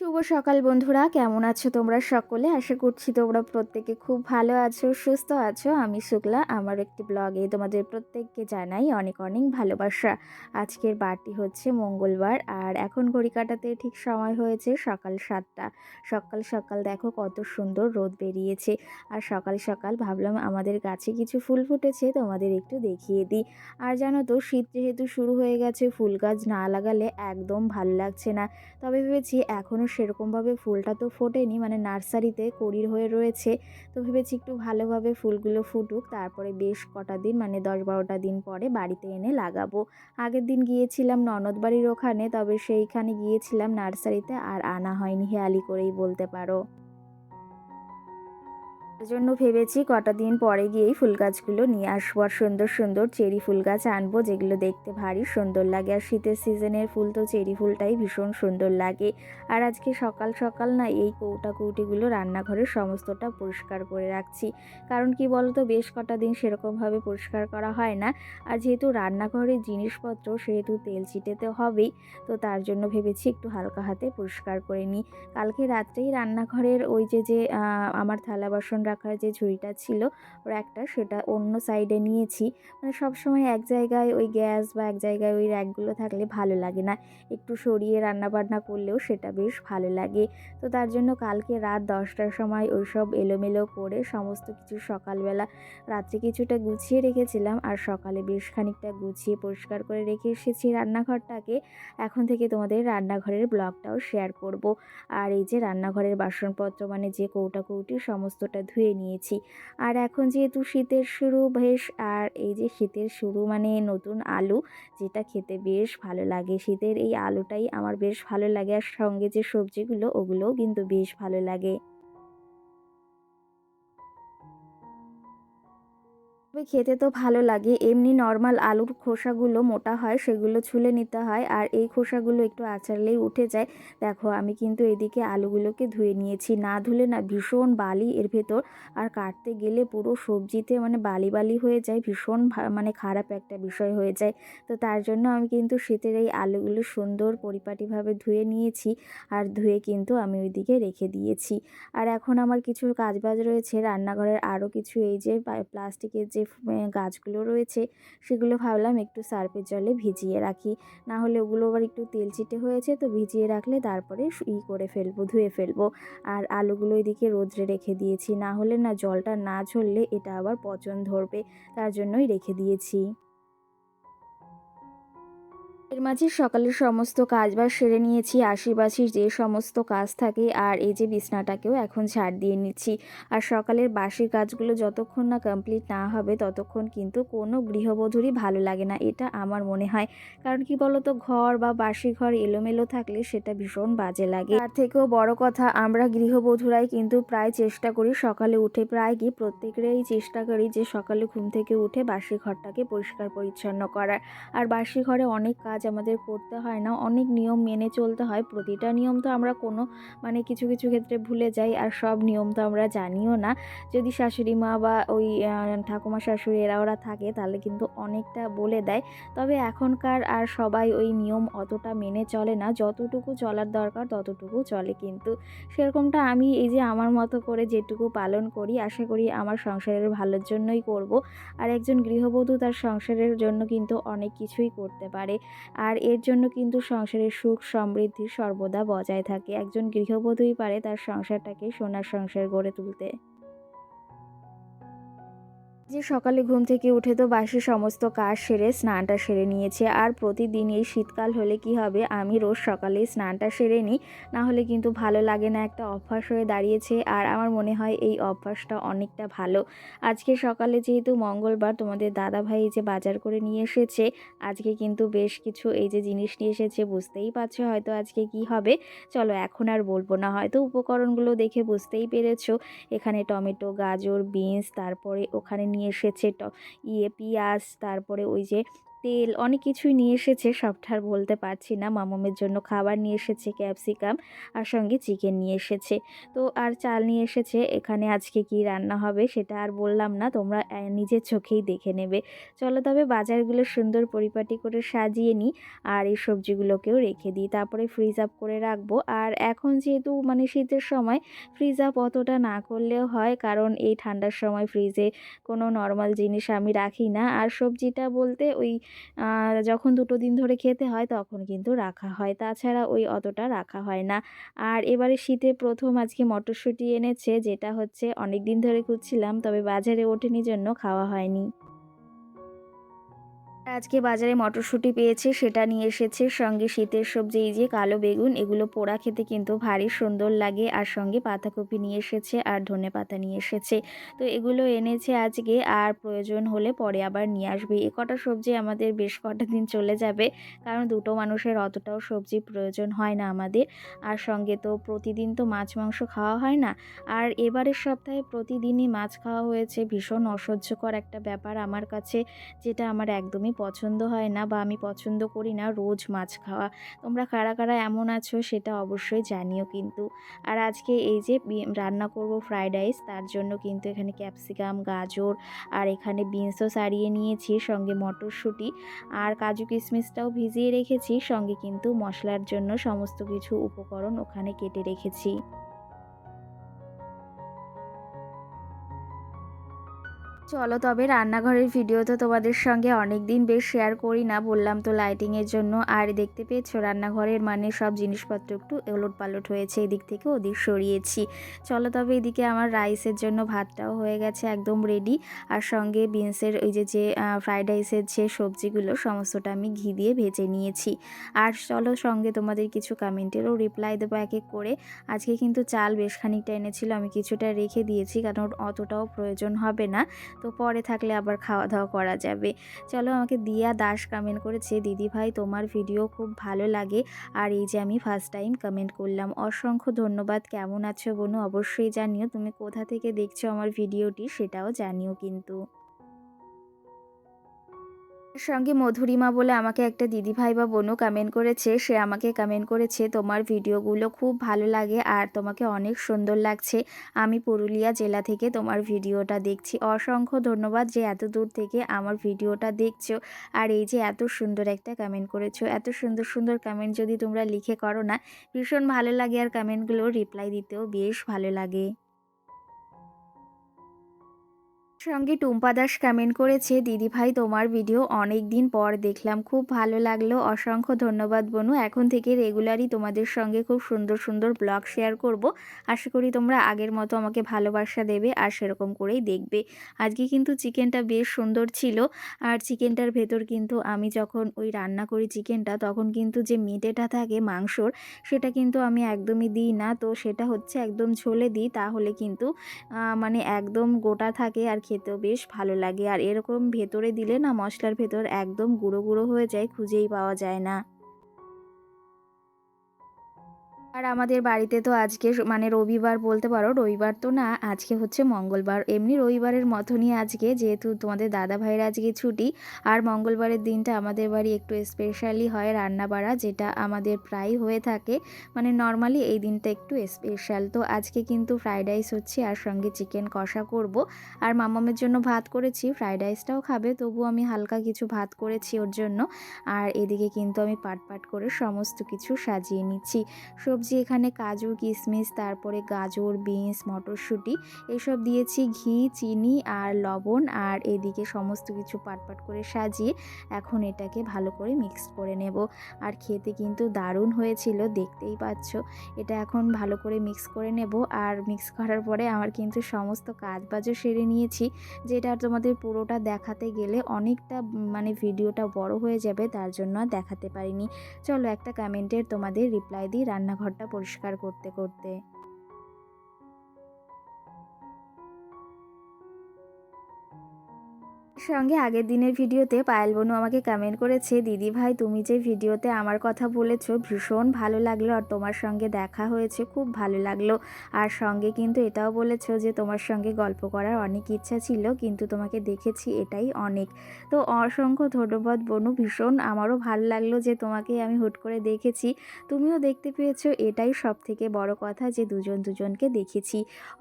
শুভ সকাল বন্ধুরা, কেমন আছো তোমরা সকলে? আশা করছি তোমরা প্রত্যেকে খুব ভালো আছো, সুস্থ আছো। আমি শুক্লা, আমার একটি ব্লগে তোমাদের প্রত্যেককে জানাই অনেক অনেক ভালোবাসা। আজকের বারটি হচ্ছে মঙ্গলবার, আর এখন ঘড়ি কাটাতে ঠিক সময় হয়েছে সকাল সাতটা। সকাল সকাল দেখো কত সুন্দর রোদ বেরিয়েছে, আর সকাল সকাল ভাবলাম আমাদের গাছে কিছু ফুল ফুটেছে, তোমাদের একটু দেখিয়ে দিই। আর জানো তো, শীত যেহেতু শুরু হয়ে গেছে, ফুল গাছ না লাগালে একদম ভালো লাগছে না। তবে ভেবেছি এখনও সেরকমভাবে ফুলটা তো ফোটেনি মানে নার্সারিতে কড়ির হয়ে রয়েছে। তো ভেবেছি একটু ভালোভাবে ফুলগুলো ফুটুক, তারপরে বেশ কটা দিন মানে দশ বারোটা দিন পরে বাড়িতে এনে লাগাবো। আগের দিন গিয়েছিলাম ননদ বাড়ির ওখানে, তবে সেইখানে গিয়েছিলাম নার্সারিতে, আর আনা হয়নি হেয়ালি করেই বলতে পারো। জন্য ভেবেছি কটা দিন পরে গিয়েই ফুল গাছগুলো নিয়ে আসব আর সুন্দর সুন্দর চেরি ফুল গাছ আনব, যেগুলো দেখতে ভারী সুন্দর লাগে। আর শীতের সিজনের ফুল তো চেরি ফুলটাই ভীষণ সুন্দর লাগে। আর আজকে সকাল সকাল না এই কৌটা কৌটিগুলো রান্নাঘরের সমস্তটা পরিষ্কার করে রাখছি। কারণ কি বলতো, বেশ কটা দিন সেরকমভাবে পরিষ্কার করা হয় না। আর যেহেতু রান্নাঘরের জিনিসপত্র, সেহেতু তেল ছিটেতে হবেই। তো তার জন্য ভেবেছি একটু হালকা হাতে পরিষ্কার করে নিই। কালকে রাত্রেই রান্নাঘরের ওই যে যে আমার থালা বাসন রাখার যে ঝুড়িটা ছিল র্যাকটা সেটা অন্য সাইডে নিয়েছি। মানে সবসময় এক জায়গায় ওই গ্যাস বা এক জায়গায় ওই র্যাকগুলো থাকলে ভালো লাগে না। একটু সরিয়ে রান্না বান্না করলেও সেটা বেশ ভালো লাগে। তো তার জন্য কালকে রাত দশটার সময় ওই সব এলোমেলো করে সমস্ত কিছু সকালবেলা রাত্রে কিছুটা গুছিয়ে রেখেছিলাম আর সকালে বেশ খানিকটা গুছিয়ে পরিষ্কার করে রেখে এসেছি রান্নাঘরটাকে। এখন থেকে তোমাদের রান্নাঘরের ব্লগটাও শেয়ার করব। আর এই যে রান্নাঘরের বাসনপত্র মানে যে কৌটা কৌটি সমস্তটা ধুয়ে ধুয়ে নিয়েছি। আর এখন যেহেতু শীতের শুরু বেশ, আর এই যে শীতের শুরু মানে নতুন আলু, যেটা খেতে বেশ ভালো লাগে। শীতের এই আলুটাই আমার বেশ ভালো লাগে, আর সঙ্গে যে সবজিগুলো, ওগুলোও কিন্তু বেশ ভালো লাগে। তবে খেতে তো ভালো লাগে। এমনি নর্মাল আলুর খোসাগুলো মোটা হয়, সেগুলো ছুলে নিতে হয় আর এই খোসাগুলো একটু আচারলেই উঠে যায়। দেখো, আমি কিন্তু এদিকে আলুগুলোকে ধুয়ে নিয়েছি। না ধুলে না ভীষণ বালি এর ভেতর আর কাটতে গেলে পুরো সবজিতে মানে বালি বালি হয়ে যায়, ভীষণ মানে খারাপ একটা বিষয় হয়ে যায়। তো তার জন্য আমি কিন্তু শীতের এই আলুগুলো সুন্দর পরিপাটিভাবে ধুয়ে নিয়েছি আর ধুয়ে কিন্তু আমি ওইদিকে রেখে দিয়েছি। আর এখন আমার কিছু কাজবাজ রয়েছে, রান্নাঘরের আরও কিছু এই যে প্লাস্টিকের যে গাছগুলো রয়েছে সেগুলো ভাবলাম একটু সার্ফের জলে ভিজিয়ে রাখি। না হলে ওগুলো আবার একটু তেল চিটে হয়েছে তো ভিজিয়ে রাখলে তারপরে ই করে ফেলব, ধুয়ে ফেলব। আর আলুগুলো এদিকে রোদ্রে রেখে দিয়েছি। না হলে না জলটা না ঝরলে এটা আবার পচন ধরবে, তার জন্যই রেখে দিয়েছি। এর মাঝে সকালের সমস্ত কাজ বা সেরে নিয়েছি আশিবাসির যে সমস্ত কাজ থাকে আর এই যে বিছনাটাকেও এখন ছাড় দিয়ে নিচ্ছি। আর সকালের বাসি কাজগুলো যতক্ষণ না কমপ্লিট না হবে, ততক্ষণ কিন্তু কোনো গৃহবধূরই ভালো লাগে না, এটা আমার মনে হয়। কারণ কি বলতো, ঘর বা বাসি ঘর এলোমেলো থাকলে সেটা ভীষণ বাজে লাগে। তার থেকেও বড় কথা, আমরা গৃহবধূরাই কিন্তু প্রায় চেষ্টা করি সকালে উঠে, প্রায় কি প্রত্যেকেরই চেষ্টা করি যে সকালে ঘুম থেকে উঠে বাসি ঘরটাকে পরিষ্কার পরিচ্ছন্ন করার। আর বাসি ঘরে অনেক কাজ কাজ আমাদের করতে হয় না, অনেক নিয়ম মেনে চলতে হয়, প্রতিটা নিয়ম তো আমরা কোনো মানে কিছু কিছু ক্ষেত্রে ভুলে যাই আর সব নিয়ম তো আমরা জানিও না। যদি শাশুড়ি মা বা ওই ঠাকুমা, শাশুড়ি এরা, ওরা থাকে তাহলে কিন্তু অনেকটা বলে দেয়। তবে এখনকার আর সবাই ওই নিয়ম অতটা মেনে চলে না, যতটুকু চলার দরকার ততটুকু চলে কিন্তু। সেরকমটা আমি এই যে আমার মতো করে যেটুকু পালন করি, আশা করি আমার সংসারের ভালোর জন্যই করব। আর একজন গৃহবধূ তার সংসারের জন্য কিন্তু অনেক কিছুই করতে পারে। আর এর জন্য কিন্তু সংসারের সুখ, সমৃদ্ধি সর্বদা বজায় থাকে। একজন গৃহবধূই পারে তার সংসারটাকে সোনার সংসার গড়ে তুলতে। যে সকালে ঘুম থেকে উঠে তো বাসি সমস্ত কাজ সেরে স্নানটা সেরে নিয়েছে। আর প্রতিদিন এই শীতকাল হলে কি হবে? আমি রোজ সকালে স্নানটা সেরে নিই। না হলে কিন্তু ভালো লাগে না একটা অভ্যাস হয়ে দাঁড়িয়েছে। আর আমার মনে হয় এই অভ্যাসটা অনেকটা ভালো। আজকে সকালে যেহেতু মঙ্গলবার, তোমাদের দাদা ভাই যে বাজার করে নিয়ে এসেছে, আজকে কিন্তু বেশ কিছু এই যে জিনিস নিয়ে এসেছে, বুঝতেই পারছ হয়তো আজকে কি হবে? চলো এখন আর বলব না। হয়তো উপকরণগুলো দেখে বুঝতেই পেরেছ। এখানে টমেটো, গাজর, বিনস, তারপরে ওখানে নিয়ে এসেছে ইয়ে পিঁয়াজ তারপরে ওই যে তেল অনেক কিছুই নিয়ে এসেছে সবটার বলতে পারছি না। মামামের জন্য খাবার নিয়ে এসেছে, ক্যাপসিকাম আর সঙ্গে চিকেন নিয়ে এসেছে। তো আর চাল নিয়ে এসেছে, এখানে আজকে কি রান্না হবে সেটা আর বললাম না, তোমরা নিজের চোখেই দেখে নেবে। চলো তবে বাজারগুলো সুন্দর পরিপাটি করে সাজিয়ে নিই আর এই সবজিগুলোকেও রেখে দিই। তারপরে ফ্রিজ আপ করে রাখব। আর এখন যেহেতু মানে শীতের সময় ফ্রিজ আপ অতটা না করলেও হয়, কারণ এই ঠান্ডার সময় ফ্রিজে কোনো নর্মাল জিনিস আমি রাখি না। আর সবজিটা বলতে ওই যখন দুটো দিন ধরে খেতে হয় তখন কিন্তু রাখা হয়। তাছাড়া ওই অতটা রাখা হয় না। আর এবারে শীতে প্রথম আজকে মটরশুঁটি এনেছে, যেটা হচ্ছে অনেক দিন ধরে খুঁজছিলাম, তবে বাজারে ওঠেনি জন্য খাওয়া হয়নি। আজকে বাজারে মটরশুঁটি পেয়েছে, সেটা নিয়ে এসেছে। সঙ্গে শীতের সবজি, এই যে কালো বেগুন, এগুলো পোড়া খেতে কিন্তু ভারী সুন্দর লাগে। আর সঙ্গে পাতাকপি নিয়ে এসেছে, আর ধনে পাতা নিয়ে এসেছে। তো এগুলো এনেছে আজকে, আর প্রয়োজন হলে পরে আবার নিয়ে আসবে। এ কটা সবজি আমাদের বেশ কটা দিন চলে যাবে, কারণ দুটো মানুষের অতটাও সবজি প্রয়োজন হয় না আমাদের। আর সঙ্গে তো প্রতিদিন তো মাছ, মাংস খাওয়া হয় না। আর এবারের সপ্তাহে প্রতিদিনই মাছ খাওয়া হয়েছে। ভীষণ অসহ্যকর একটা ব্যাপার আমার কাছে, যেটা আমার একদমই পছন্দ হয় না বা আমি পছন্দ করি না রোজ মাছ খাওয়া। তোমরা কারা কারা এমন আছো সেটা অবশ্যই জানিও কিন্তু। আর আজকে এই যে রান্না করব ফ্রাইড রাইস তার জন্য কিন্তু এখানে ক্যাপসিকাম গাজর আর এখানে বিনসও সারিয়ে নিয়েছি, সঙ্গে মটরশুঁটি। আর কাজু কিশমিশটাও ভিজিয়ে রেখেছি, সঙ্গে কিন্তু মশলার জন্য সমস্ত কিছু উপকরণ ওখানে কেটে রেখেছি। চলো তবে রান্নাঘরের ভিডিও তো তোমাদের সঙ্গে অনেক দিন বেশ শেয়ার করি না, বললাম তো লাইটিংয়ের জন্য। আর দেখতে পেয়েছ, রান্নাঘরের মানে সব জিনিসপত্র একটু এলোট পালট হয়েছে, এদিক থেকে ওদিক সরিয়েছি। চলো তবে এদিকে আমার রাইসের জন্য ভাতটাও হয়ে গেছে একদম রেডি আর সঙ্গে বিনসের ওই যে যে ফ্রাইড রাইসের যে সবজিগুলো, সমস্তটা আমি ঘি দিয়ে ভেজে নিয়েছি। আর চলো সঙ্গে তোমাদের কিছু কমেন্টেরও রিপ্লাই দেবো এক এক করে। আজকে কিন্তু চাল বেশ খানিকটা এনেছিল, আমি কিছুটা রেখে দিয়েছি, কারণ অতটাও প্রয়োজন হবে না। তো পরে থাকলে আবার খাওয়া দাওয়া করা যাবে। চলো আমাকে দিয়া দাস কমেন্ট করেছে, দিদি ভাই, তোমার ভিডিও খুব ভালো লাগে। আর এই যে আমি ফার্স্ট টাইম কমেন্ট করলাম, অসংখ্য ধন্যবাদ, কেমন আছো বনু? অবশ্যই জানিও, তুমি কোথা থেকে দেখছ আমার ভিডিওটি সেটাও জানিও কিন্তু। সঙ্গে মধুরিমা বলে আমাকে একটা দিদিভাই বা বোনও কমেন্ট করেছে। সে আমাকে কমেন্ট করেছে, তোমার ভিডিওগুলো খুব ভালো লাগে আর তোমাকে অনেক সুন্দর লাগছে। আমি পুরুলিয়া জেলা থেকে তোমার ভিডিওটা দেখছি। অসংখ্য ধন্যবাদ যে এত দূর থেকে আমার ভিডিওটা দেখছ। আর এই যে এত সুন্দর একটা কমেন্ট করেছ, এত সুন্দর সুন্দর কমেন্ট যদি তোমরা লিখে করো না, ভীষণ ভালো লাগে আর কমেন্টগুলো রিপ্লাই দিতেও বেশ ভালো লাগে। সঙ্গে টুম্পা দাস কমেন্ট করেছে, দিদি ভাই, তোমার ভিডিও অনেক দিন পর দেখলাম, খুব ভালো লাগল। অসংখ্য ধন্যবাদ বনু। এখন থেকে রেগুলারই তোমাদের সঙ্গে খুব সুন্দর সুন্দর ব্লগ শেয়ার করব। আশা করি তোমরা আগের মতো আমাকে ভালোবাসা দেবে আর সেরকম করেই দেখবে। আজকে কিন্তু চিকেনটা বেশ সুন্দর ছিল। আর চিকেনটার ভেতর কিন্তু আমি যখন ওই রান্না করি চিকেনটা, তখন কিন্তু যে মেটেটা থাকে মাংসর, সেটা কিন্তু আমি একদমই দিই না। তো সেটা হচ্ছে একদম ঝোলে দিই, তাহলে কিন্তু মানে একদম গোটা থাকে আর খেতেও বেশ ভালো লাগে। আর এরকম ভেতরে দিলে না মশলার ভেতর একদম গুঁড়ো গুঁড়ো হয়ে যায়, খুঁজেই পাওয়া যায় না। আর আমাদের বাড়িতে তো আজকে মানে রবিবার বলতে পারো, রবিবার তো না, আজকে হচ্ছে মঙ্গলবার। এমনি রবিবারের মতনই আজকে, যেহেতু তোমাদের দাদা ভাইয়ের আজকে ছুটি, আর মঙ্গলবারের দিনটা আমাদের বাড়ি একটু স্পেশালি হয় রান্না বাড়া যেটা আমাদের প্রায় হয়ে থাকে। মানে নর্মালি এই দিনটা একটু স্পেশাল তো আজকে কিন্তু ফ্রাইড রাইস হচ্ছে, আর সঙ্গে চিকেন কষা করব। আর মামামের জন্য ভাত করেছি ফ্রাইড রাইসটাও খাবে তবু আমি হালকা কিছু ভাত করেছি ওর জন্য। আর এদিকে কিন্তু আমি পাট পাট করে সমস্ত কিছু সাজিয়ে নিচ্ছি। সবজি এখানে কাজু কিশমিশ তারপরে গাজর, বিনস, মটরশুঁটি, এসব দিয়েছি ঘি, চিনি আর লবণ আর এদিকে সমস্ত কিছু পাট পাট করে সাজিয়ে এখন এটাকে ভালো করে মিক্স করে নেব। আর খেতে কিন্তু দারুণ হয়েছিল, দেখতেই পাচ্ছ। এটা এখন ভালো করে মিক্স করে নেব আর মিক্স করার পরে আমার কিন্তু সমস্ত কাজ বাজও সেরে নিয়েছি। যেটা তোমাদের পুরোটা দেখাতে গেলে অনেকটা মানে ভিডিওটা বড় হয়ে যাবে, তার জন্য দেখাতে পারিনি। চলো একটা কমেন্টের তোমাদের রিপ্লাই দিই রান্নাঘরটা পরিষ্কার করতে করতে সঙ্গে আগের দিনের ভিডিওতে পায়েল বনু আমাকে কমেন্ট করেছে, দিদি ভাই, তুমি যে ভিডিওতে আমার কথা বলেছ, ভীষণ ভালো লাগল আর তোমার সঙ্গে দেখা হয়েছে, খুব ভালো লাগল। আর সঙ্গে কিন্তু এটাও বলেছ যে তোমার সঙ্গে গল্প করার অনেক ইচ্ছা ছিল, কিন্তু তোমাকে দেখেছি এটাই অনেক। তো অসংখ্য ধন্যবাদ বনু, ভীষণ আমারও ভালো লাগল যে তোমাকে আমি হুট করে দেখেছি। তুমিও দেখতে পেয়েছ, এটাই সব থেকে বড় কথা যে দুজন দুজনকে দেখেছি।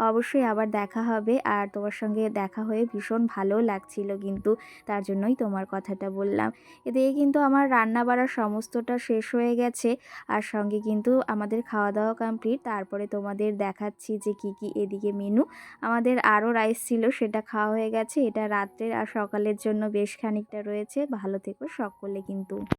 অবশ্যই আবার দেখা হবে, আর তোমার সঙ্গে দেখা হয়ে ভীষণ ভালো লাগছিল কিন্তু তার জন্যই তোমার কথাটা বললাম। এদিকে কিন্তু আমার রান্না বাড়ার সমস্তটা শেষ হয়ে গেছে। আর সঙ্গে কিন্তু আমাদের খাওয়া দাওয়া কমপ্লিট তারপরে তোমাদের দেখাচ্ছি যে কি কি এদিকে মেনু আমাদের আরও রাইস ছিল, সেটা খাওয়া হয়ে গেছে। এটা রাত্রের আর সকালের জন্য বেশ খানিকটা রয়েছে। ভালো থেকো সকলে কিন্তু।